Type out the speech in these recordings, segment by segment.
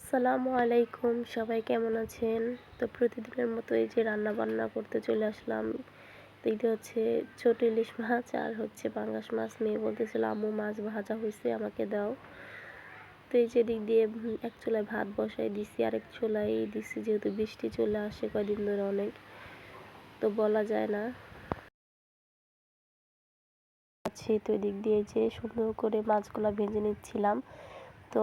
আসসালামু আলাইকুম, সবাই কেমন আছেন? তো প্রতিদিনের মতো এই যে রান্না বান্না করতে চলে আসলাম। এইটা হচ্ছে ছোট ইলিশ মাছ আর হচ্ছে পাঙ্গাস মাছ মেয়ে বলতেছিল, আম্মু, মাছ ভাজা হয়েছে আমাকে দাও। তো এই যে দিক দিয়ে এক চুলায় ভাত বসাই দিছি, আরেক চুলায় দিছি, যেহেতু বৃষ্টি চলে আসে কয়দিন ধরে অনেক। তো বলা যায় না। আছি তো দিক দিয়ে যে সুন্দর করে মাছগুলো ভেজে নিচ্ছিলাম। তো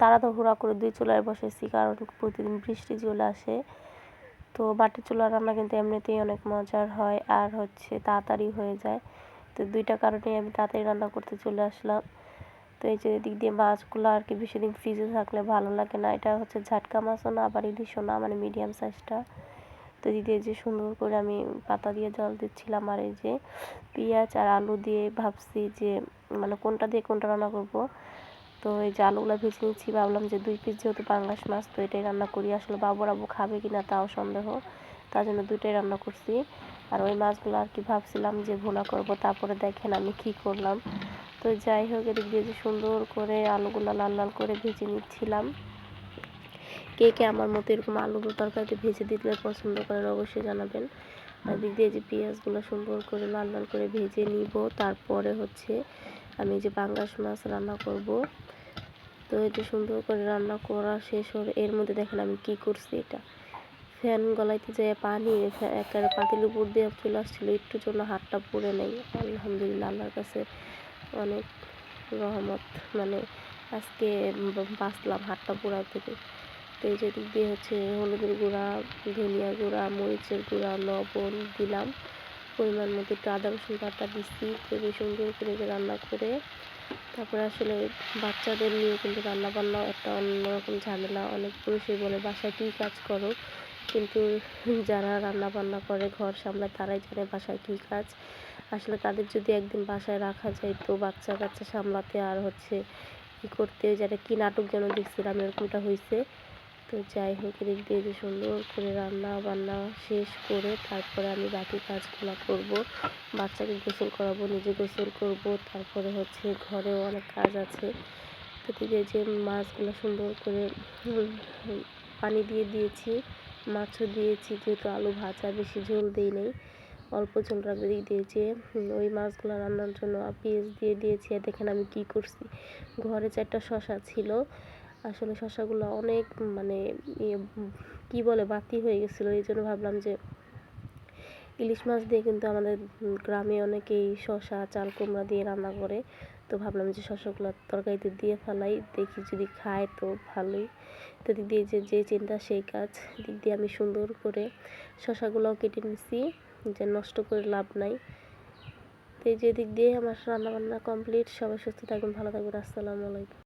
তাড়াহুড়া করে দুই চুলায় বসেছি কারণ প্রতিদিন বৃষ্টি চলে আসে। তো বাটি চুলার রান্না কিন্তু এমনিতেই অনেক মজার হয় আর হচ্ছে তাড়াতাড়ি হয়ে যায়। তো দুইটা কারণেই আমি তাড়াতাড়ি রান্না করতে চলে আসলাম। তো এই যে দিক দিয়ে মাছগুলো আর কি বেশি দিন ফ্রিজে থাকলে ভালো লাগে না। এটা হচ্ছে ঝাটকা মাছও না, আবার ইলিশও না মানে মিডিয়াম সাইজটা। তো দিদি যে সুন্দর করে আমি পাতা দিয়ে জল দিচ্ছিলাম আর এই যে পেঁয়াজ আর আলু দিয়ে ভাবছি যে মানে কোনটা দিয়ে কোনটা রান্না করব। তো এই যে আলুগুলো ভেজে নিচ্ছি, ভাবলাম যে দুই পিস যেহেতু পাঙ্গাস মাছ, তো এটাই রান্না করি। আসলে বাবুর আবু খাবে কি না তাও সন্দেহ, তার জন্য দুইটাই রান্না করছি। আর ওই মাছগুলো আর কি ভাবছিলাম যে ভুনা করব, তারপরে দেখেন আমি কি করলাম। তো যাই হোক, এদিক দিয়ে যে সুন্দর করে আলুগুলো লাল লাল করে ভেজে নিচ্ছিলাম। কে কে আমার মতো এরকম আলু তরকারিতে ভেজে দিতে পছন্দ করেন অবশ্যই জানাবেন। আর দিক দিয়ে যে পেঁয়াজগুলো সুন্দর করে লাল লাল করে ভেজে নিব, তারপরে হচ্ছে আমি যে পাঙ্গাস মাছ রান্না করব। তো এটা সুন্দর করে রান্না করা শেষ হলে। এর মধ্যে দেখেন আমি কি করছি এটা। ফ্যান গলাইতে যেয়ে পানি একটা পাতিল উপর দিয়ে চলে আসছিল। একটু জন্য হাতটা পুড়ে নেই। আলহামদুলিল্লাহ, আল্লাহর কাছে অনেক রহমত। মানে আজকে বাঁচলাম হাতটা পোড়া থেকে। তো এই যে দিয়ে হচ্ছে হলুদের গুঁড়া, ধনিয়া গুঁড়া, মরিচের গুঁড়া, লবণ দিলাম। পরিমাণ মতো একটু আদা রসুন বাটা দিচ্ছি খুবই সুন্দর করে রান্না করে। তারপরে আসলে বাচ্চাদের নিয়ে কিন্তু রান্না রান্নাবান্না একটা অন্যরকম ঝামেলা। অনেক পুরুষই বলে, বাসায় কী কাজ করো? কিন্তু যারা রান্না বান্না করে, ঘর সামলায়, তারাই জানে বাসায় কী কাজ। আসলে তাদের যদি একদিন বাসায় রাখা যায়, তো বাচ্চা কাচ্চা সামলাতে আর হচ্ছে কী করতে যারা কী নাটক যেন দেখছিলাম, এরকমটা হয়েছে তো যাই হোক, এদিক দিয়ে যে সুন্দর করে রান্না বান্না শেষ করে তারপরে আমি বাকি কাজগুলো করব। বাচ্চাকে গোসল করাবো, নিজে গোসল করব। তারপরে হচ্ছে ঘরেও অনেক কাজ আছে। তো দিকে যে মাছগুলো সুন্দর করে পানি দিয়ে দিয়েছি, মাছও দিয়েছি, যেহেতু আলু ভাজা, বেশি ঝোল দিই নেই। অল্প ঝোল রাখতে দিয়েছি ওই মাছগুলো রান্নার জন্য পেঁয়াজ দিয়ে দিয়েছি। আর দেখেন আমি কি করছি। ঘরে চারটা শশা ছিল। আসলে শশাগুলো অনেক মানে ইয়ে কী বলে, বাতি হয়ে গেছিল। এই জন্য ভাবলাম যে ইলিশ মাছ দিয়ে কিন্তু আমাদের গ্রামে অনেকেই শশা, চাল, কুমড়া দিয়ে রান্না করে। তো ভাবলাম যে শশাগুলো তরকারিতে দিয়ে ফেলাই, দেখি যদি খায় তো ভালোই। তো দিক দিয়ে যে যে চিন্তা, সেই কাজ। দিক দিয়ে আমি সুন্দর করে শশাগুলোও কেটে নিছি, যে নষ্ট করে লাভ নাই। তো এই যে দিক দিয়ে আমার রান্নাবান্না কমপ্লিট। সবাই সুস্থ থাকবেন ভালো থাকবেন আসসালামু আলাইকুম।